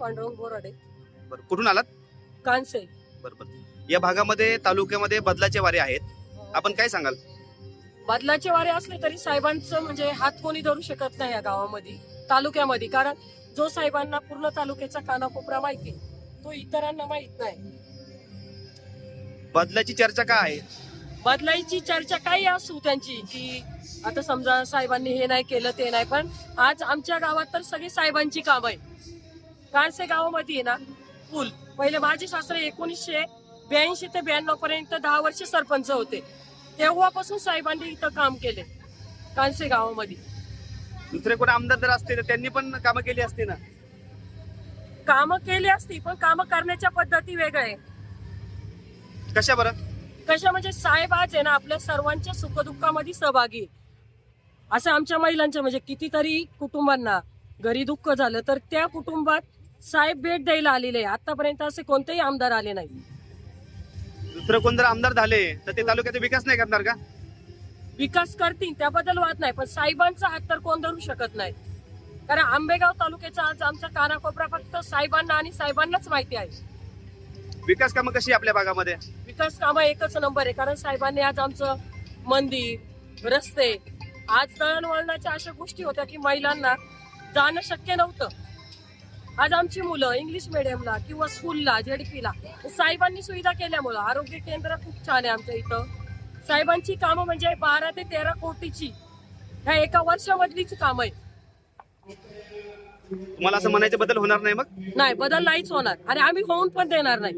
पांडुरंग बोराडे. बरं कुठून आलात? कानसे बरं बरं. या भागामध्ये तालुक्यामध्ये बदलाचे वारे आहेत. आपण काय सांगाल? बदलाचे वारे असले तरी साहेबांचं म्हणजे हात कोणी धरू शकत नाही या गावामध्ये तालुक्यामध्ये. कारण जो साहेबांना पूर्ण तालुक्याचा कानाकोपरा माहिती तो इतरांना माहीत नाही. बदलाची चर्चा का आहे? बदलायची चर्चा काही असू त्यांची की आता समजा साहेबांनी हे नाही केलं ते नाही पण आज आमच्या गावात तर सगळी साहेबांची काम आहे कानसे गावामध्ये ना पूल. पहिले माझे शास्त्र एकोणीसशे ब्याऐंशी ते ब्याण्णव पर्यंत दहा वर्ष सरपंच होते. तेव्हापासून साहेबांनी इथं काम केले कानसे गावामध्ये. दुसरे कोण आमदार जर असते तर त्यांनी पण कामं केली असते ना? कामं केली असती पण कामं करण्याच्या पद्धती वेगळ्या आहे कशा बरं? कशा म्हणजे साहेब आज आहे ना आपल्या सर्वांच्या सुखदुःखामध्ये सहभागी. असं आमच्या महिलांच्या म्हणजे कितीतरी कुटुंबांना घरी दुःख झालं तर त्या कुटुंबात साहेब भेट द्यायला आलेले आहे आतापर्यंत असे कोणतेही आमदार आले नाही दुसरं कोण जर आमदार झाले तर ते तालुक्याचा विकास नाही करणार का? विकास करतील त्याबद्दल वाद नाही पण साहेबांचा हात तर कोण धरू शकत नाही. कारण आंबेगाव तालुक्याचा आज आमचा कानाकोपरा फक्त साहेबांना आणि साहेबांनाच माहिती आहे. विकास कामं कशी आहे आपल्या भागामध्ये? विकास कामं एकच नंबर आहे कारण साहेबांनी आज आमचं मंदिर रस्ते आज दळणवळणाच्या अशा गोष्टी होत्या की महिलांना जाणं शक्य नव्हतं. आज आमची मुलं इंग्लिश मिडियमला किंवा स्कूलला जेडपीला साहेबांनी सुविधा केल्यामुळं आरोग्य केंद्र खूप छान आहे आमच्या इथं. साहेबांची कामं म्हणजे बारा ते तेरा कोटीची ह्या एका वर्षामधलीच कामं आहे तुम्हाला असं म्हणायच्या बदल होणार नाही मग? नाही बदल नाहीच होणार. आणि आम्ही होऊन पण देणार नाही.